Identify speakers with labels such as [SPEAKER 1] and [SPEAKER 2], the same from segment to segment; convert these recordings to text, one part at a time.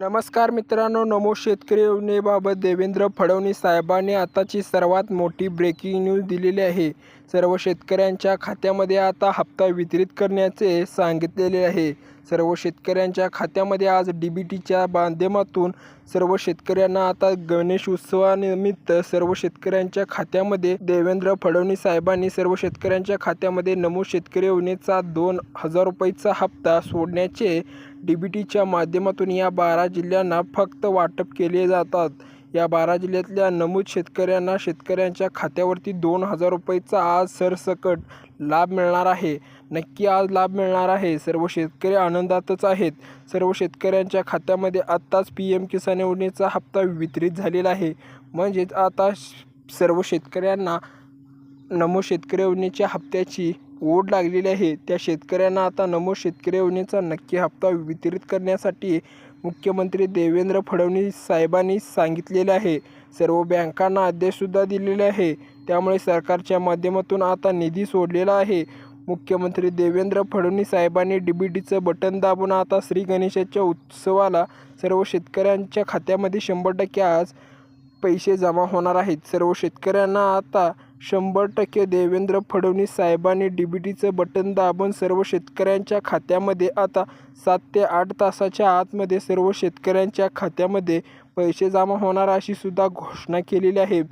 [SPEAKER 1] नमस्कार मित्रांनो नमो शेतकरी योजनेबाबत देवेंद्र फडणवीस साहेबांनी आताची सर्वात मोठी ब्रेकिंग न्यूज दिलेली आहे. सर्व शेतकऱ्यांच्या खात्यामध्ये आता हप्ता वितरित करण्याचे सांगितलेले आहे. सर्व शेतकऱ्यांच्या खात्यामध्ये आज डी बी टीच्या माध्यमातून सर्व शेतकऱ्यांना आता गणेश उत्सवानिमित्त सर्व शेतकऱ्यांच्या खात्यामध्ये देवेंद्र फडणवीस साहेबांनी सर्व शेतकऱ्यांच्या खात्यामध्ये नमो शेतकरी योजनेचा दोन हजार रुपयेचा हप्ता सोडण्याचे डी बी टीच्या माध्यमातून या बारा जिल्ह्यांना फक्त वाटप केले जातात. या बारा जिल्ह्यातल्या नमूद शेतकऱ्यांना शेतकऱ्यांच्या खात्यावरती दोन हजार रुपयेचा आज सरसकट लाभ मिळणार आहे. नक्की आज लाभ मिळणार आहे. सर्व शेतकरी आनंदातच आहेत. सर्व शेतकऱ्यांच्या खात्यामध्ये आत्ताच पी एम किसान योजनेचा हप्ता वितरित झालेला आहे. म्हणजेच आता सर्व शेतकऱ्यांना नमो शेतकरी योजनेच्या हप्त्याची ओढ लागलेली आहे. त्या शेतकऱ्यांना आता नमो शेतकरी योजनेचा नक्की हप्ता वितरित करण्यासाठी मुख्यमंत्री देवेंद्र फडणवीस साहेबांनी सांगितलेले आहे. सर्व बँकांना आदेशसुद्धा दिलेले आहे. त्यामुळे सरकारच्या माध्यमातून आता निधी सोडलेला आहे. मुख्यमंत्री देवेंद्र फडणवीस साहेबांनी डी बी टीचं बटन दाबून आता श्री गणेशाच्या उत्सवाला सर्व शेतकऱ्यांच्या खात्यामध्ये शंभर टक्के आज पैसे जमा होणार आहेत. सर्व शेतकऱ्यांना आता शंभर टक्के देवेंद्र फडणवीस साहेबांनी डी बी टीचं बटन दाबून सर्व शेतकऱ्यांच्या खात्यामध्ये आता सात ते आठ तासाच्या आतमध्ये सर्व शेतकऱ्यांच्या खात्यामध्ये पैसे जमा होणार अशी सुद्धा घोषणा केलेली आहे.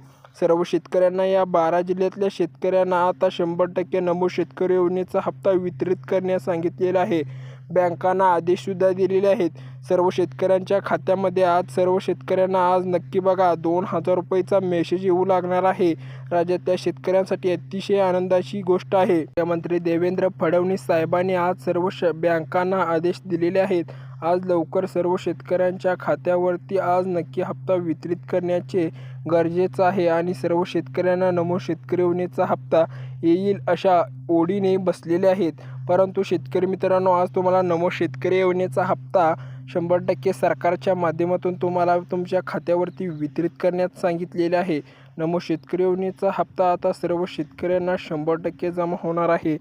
[SPEAKER 1] सर्व शेतकऱ्यांना या बारा जिल्ह्यातल्या शेतकऱ्यांना आता शंभर टक्के नमो शेतकरी योजनेचा हप्ता वितरित करण्यास सांगितलेला आहे. बँकांना आदेशसुद्धा दिलेले आहेत. सर्व शेतकऱ्यांच्या खात्यामध्ये आज सर्व शेतकऱ्यांना आज नक्की बघा दोन हजार रुपयेचा मेसेज येऊ लागणार आहे. राज्यातल्या शेतकऱ्यांसाठी अतिशय आनंदाची गोष्ट आहे. मुख्यमंत्री देवेंद्र फडणवीस साहेबांनी आज सर्व श बँकांना आदेश दिलेले आहेत. आज लवकर सर्व शेतकऱ्यांच्या खात्यावरती आज नक्की हप्ता वितरित करण्याचे गरजेचं आहे आणि सर्व शेतकऱ्यांना नमो शेतकरी योजनेचा हप्ता येईल अशा ओढीने बसलेले आहेत. परंतु शेतकरी मित्रांनो आज तुम्हाला नमो शेतकरी योजनेचा हप्ता शंभर टक्के सरकारच्या माध्यमातून तुम्हाला तुमच्या खात्यावरती वितरित करण्यात सांगितलेले आहे. नमो शेतकरी योजनेचा हप्ता आता सर्व शेतकऱ्यांना शंभर टक्के जमा होणार आहे.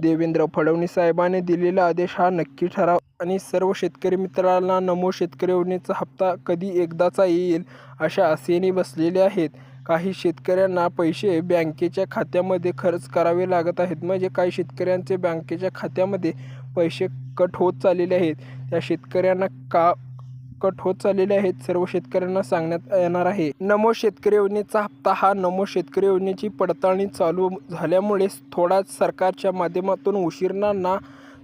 [SPEAKER 1] देवेंद्र फडणवीस साहेबांनी दिलेला आदेश हा नक्की ठराव आणि सर्व शेतकरी मित्रांना नमो शेतकरी योजनेचा हप्ता कधी एकदाचा येईल अशा आशेने बसलेले आहेत. काही शेतकऱ्यांना पैसे बँकेच्या खात्यामध्ये खर्च करावे लागत आहेत. म्हणजे काही शेतकऱ्यांचे बँकेच्या खात्यामध्ये पैसे कट होत चाललेले आहेत. त्या शेतकऱ्यांना का कट होत चाललेले आहेत सर्व शेतकऱ्यांना सांगण्यात येणार आहे. नमो शेतकरी योजनेचा हप्ता हा नमो शेतकरी योजनेची पडताळणी चालू झाल्यामुळे थोडा सरकारच्या माध्यमातून उशिरांना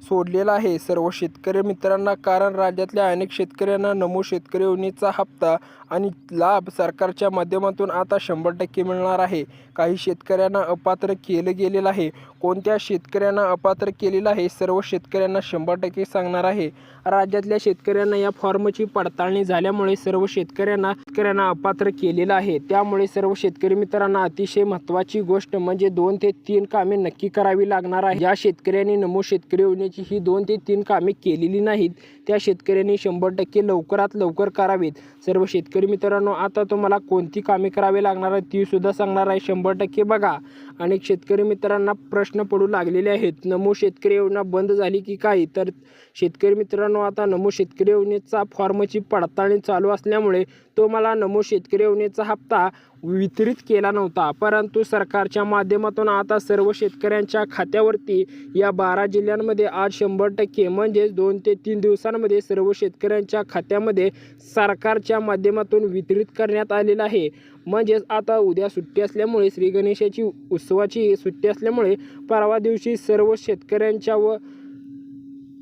[SPEAKER 1] सोडलेला आहे. सर्व शेतकरी मित्रांना कारण राज्यातल्या अनेक शेतकऱ्यांना नमो शेतकरी योजनेचा हप्ता आणि लाभ सरकारच्या माध्यमातून आता शंभर टक्के मिळणार आहे. काही शेतकऱ्यांना अपात्र केलं गेलेलं आहे. कोणत्या शेतकऱ्यांना अपात्र केलेलं आहे सर्व शेतकऱ्यांना शंभर टक्के सांगणार आहे. राज्यातल्या शेतकऱ्यांना या फॉर्मची पडताळणी झाल्यामुळे सर्व शेतकऱ्यांना शेतकऱ्यांना अपात्र केलेलं आहे. त्यामुळे सर्व शेतकरी मित्रांना अतिशय महत्त्वाची गोष्ट म्हणजे दोन ते तीन कामे नक्की करावी लागणार आहे. ज्या शेतकऱ्यांनी नमो शेतकरी योजनेची ही दोन ते तीन कामे केलेली नाहीत त्या शेतकऱ्यांनी शंभर टक्के लवकरात लवकर करावीत. सर्व शेतकरी मित्रांनो आता तुम्हाला कोणती कामे करावी लागणार आहे ती सुद्धा सांगणार आहे. शंभर टक्के बघा. अनेक शेतकरी मित्रांना प्रश्न पडू लागलेले आहेत. नमो शेतकरी योजना बंद झाली की काय? तर शेतकरी मित्रांनो आता नमो शेतकरी योजनेचा फॉर्मची पडताळणी चालू असल्यामुळे तो मला नमो शेतकरी योजनेचा हप्ता वितरित केला नव्हता. परंतु सरकारच्या माध्यमातून आता सर्व शेतकऱ्यांच्या खात्यावरती या बारा जिल्ह्यांमध्ये आज शंभर टक्के म्हणजेच दोन ते तीन दिवसांमध्ये सर्व शेतकऱ्यांच्या खात्यामध्ये सरकारच्या माध्यमातून वितरित करण्यात आलेलं आहे. म्हणजेच आता उद्या सुट्टी असल्यामुळे श्री गणेशाची उत्सवाची सुट्टी असल्यामुळे परवा दिवशी सर्व शेतकऱ्यांच्या व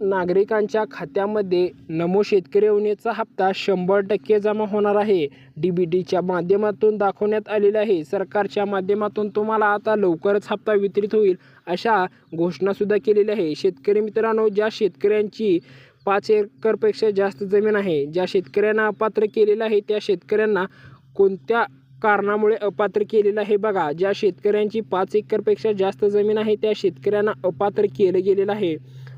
[SPEAKER 1] नागरिकांच्या खात्यामध्ये नमो शेतकरी योजनेचा हप्ता शंभर टक्के जमा होणार आहे. डी बी टीच्या माध्यमातून दाखवण्यात आलेले आहे. सरकारच्या माध्यमातून तुम्हाला आता लवकरच हप्ता वितरित होईल अशा घोषणासुद्धा केलेल्या आहे. शेतकरी मित्रांनो ज्या शेतकऱ्यांची पाच एकरपेक्षा जास्त जमीन आहे ज्या शेतकऱ्यांना अपात्र केलेलं आहे त्या शेतकऱ्यांना कोणत्या कारणामुळे अपात्र केलेलं आहे बघा. ज्या शेतकऱ्यांची पाच एकरपेक्षा जास्त जमीन आहे त्या शेतकऱ्यांना अपात्र केलं गेलेलं आहे.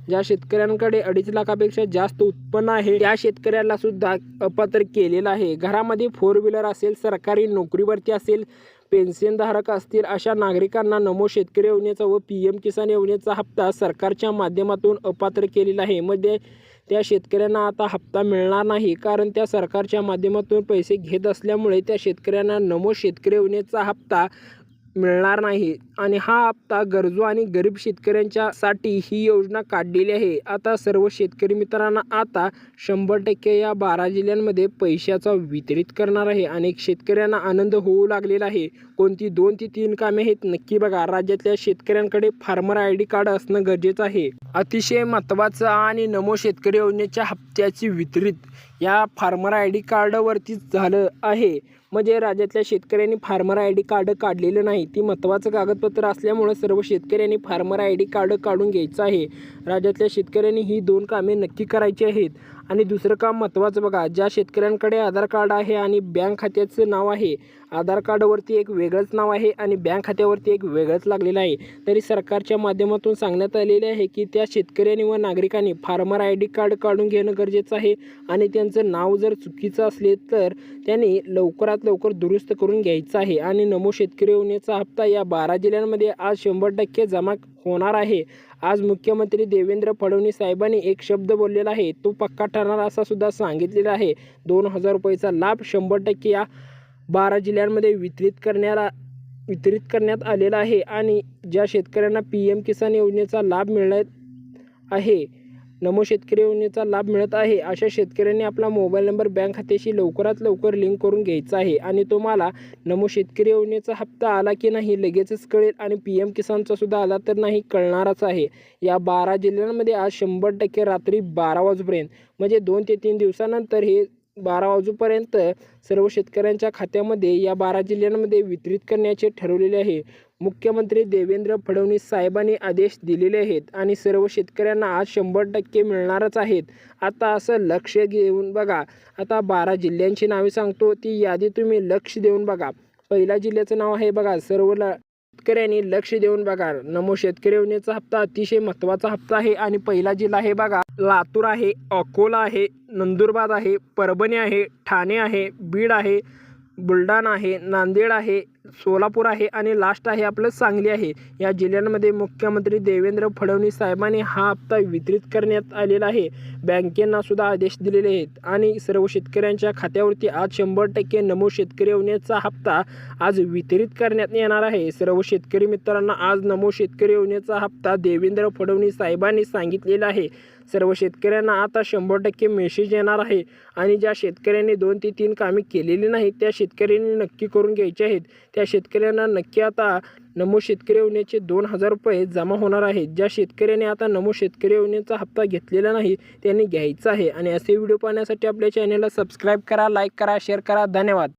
[SPEAKER 1] ज्या शेतकऱ्यांकडे अडीच लाखापेक्षा जास्त उत्पन्न आहे त्या शेतकऱ्याला सुद्धा अपात्र केलेलं आहे. घरामध्ये फोर व्हीलर असेल सरकारी नोकरीवरती असेल पेन्शनधारक असतील अशा नागरिकांना नमो शेतकरी योजनेचा व पी एम किसान योजनेचा हप्ता सरकारच्या माध्यमातून अपात्र केलेला आहे. मध्ये त्या शेतकऱ्यांना आता हप्ता मिळणार नाही कारण त्या सरकारच्या माध्यमातून पैसे घेत असल्यामुळे त्या शेतकऱ्यांना नमो शेतकरी योजनेचा हप्ता मिळणार नाही. आणि हा हप्ता गरजू आणि गरीब शेतकऱ्यांच्यासाठी ही योजना काढलेली आहे. आता सर्व शेतकरी मित्रांना आता शंभर टक्के या बारा जिल्ह्यांमध्ये पैशाचा वितरित करणार आहे. अनेक शेतकऱ्यांना आनंद होऊ लागलेला आहे. कोणती दोन ते तीन कामे आहेत नक्की बघा. राज्यातल्या शेतकऱ्यांकडे फार्मर आय डी कार्ड असणं गरजेचं आहे. अतिशय महत्त्वाचं आणि नमो शेतकरी योजनेच्या हप्त्याची वितरित या फार्मर आय डी कार्डवरतीच झालं आहे. म्हणजे राज्यातल्या शेतकऱ्यांनी फार्मर आय डी कार्ड काढलेलं नाही. ती महत्त्वाचं कागदपत्र असल्यामुळं सर्व शेतकऱ्यांनी फार्मर आय डी कार्ड काढून घ्यायचं आहे. राज्यातल्या शेतकऱ्यांनी ही दोन कामे नक्की करायची आहेत. आणि दुसरं काम महत्त्वाचं बघा ज्या शेतकऱ्यांकडे आधार कार्ड आहे आणि बँक खात्याचं नाव आहे आधार कार्डवरती एक वेगळंच नाव आहे आणि बँक खात्यावरती एक वेगळंच लागलेलं आहे. तरी सरकारच्या माध्यमातून सांगण्यात आलेले आहे की त्या शेतकऱ्यांनी व नागरिकांनी फार्मर आय डी कार्ड काढून घेणं गरजेचं आहे आणि त्यांचं नाव जर चुकीचं असले तर त्यांनी लवकरात लवकर दुरुस्त करून घ्यायचं आहे. आणि नमो शेतकरी योजनेचा हप्ता या बारा जिल्ह्यांमध्ये आज शंभर टक्के जमा होणार आहे. आज मुख्यमंत्री देवेंद्र फडणवीस साहेबांनी एक शब्द बोललेला आहे. तो पक्का ठरणार असा सुद्धा सांगितलेला आहे. दोन हजार रुपयेचा लाभ शंभर टक्के या बारा जिल्ह्यांमध्ये वितरित करण्याला वितरित करण्यात आलेला आहे. आणि ज्या शेतकऱ्यांना पी एम किसान योजनेचा लाभ मिळत आहे नमो शेतकरी योजनेचा लाभ मिळत आहे. अशा शेतकऱ्यांनी आपला मोबाईल नंबर बँक खात्याशी लवकरात लवकर लिंक करून घ्यायचा आहे. आणि तुम्हाला नमो शेतकरी योजनेचा हप्ता आला की नाही लगेचच कळेल आणि पी एम किसानचा सुद्धा आला तर नाही कळणारच आहे. या बारा जिल्ह्यांमध्ये आज शंभर टक्के रात्री बारा वाजेपर्यंत म्हणजे दोन ते तीन दिवसानंतर हे बारा वाजूपर्यंत सर्व शेतकऱ्यांच्या खात्यामध्ये या बारा जिल्ह्यांमध्ये वितरित करण्याचे ठरवलेले आहे. मुख्यमंत्री देवेंद्र फडणवीस साहेबांनी आदेश दिलेले आहेत आणि सर्व शेतकऱ्यांना आज शंभर टक्के मिळणारच आहेत. आता असं लक्ष घेऊन बघा. आता बारा जिल्ह्यांची नावे सांगतो. ती यादी तुम्ही लक्ष देऊन बघा. पहिल्या जिल्ह्याचं नाव आहे बघा. सर्व ल शेतकऱ्यांनी लक्ष देऊन बघा. नमो शेतकरी योजनेचा हप्ता अतिशय महत्त्वाचा हप्ता आहे आणि पहिला जिल्हा आहे बघा. लातूर आहे अकोला आहे नंदुरबार आहे परभणी आहे ठाणे आहे बीड आहे बुलढाणा आहे नांदेड आहे सोलापूर आहे आणि लास्ट आहे आपलं सांगली आहे. या जिल्ह्यांमध्ये मुख्यमंत्री देवेंद्र फडणवीस साहेबांनी हा हप्ता वितरित करण्यात आलेला आहे. बँकेंना सुद्धा आदेश दिलेले आहेत. आणि सर्व शेतकऱ्यांच्या खात्यावरती आज शंभर टक्के नमो शेतकरी योजनेचा हप्ता आज वितरित करण्यात येणार आहे. सर्व शेतकरी मित्रांना आज नमो शेतकरी योजनेचा हप्ता देवेंद्र फडणवीस साहेबांनी सांगितलेला आहे. सर्व शेतकऱ्यांना आता शंभर टक्के मेसेज येणार आहे. आणि ज्या शेतकऱ्यांनी दोन ते तीन कामे केलेली नाहीत त्या शेतकऱ्यांनी नक्की करून घ्यायचे आहेत. त्या शेतकऱ्यांना नक्की आता नमो शेतकरी योजनेचे दोन हजार रुपये जमा होणार आहेत. ज्या शेतकऱ्यांनी आता नमो शेतकरी योजनेचा हप्ता घेतलेला नाही त्यांनी घ्यायचा आहे. आणि असे व्हिडिओ पाहण्यासाठी आपल्या चॅनलला सबस्क्राईब करा लाईक करा शेअर करा. धन्यवाद.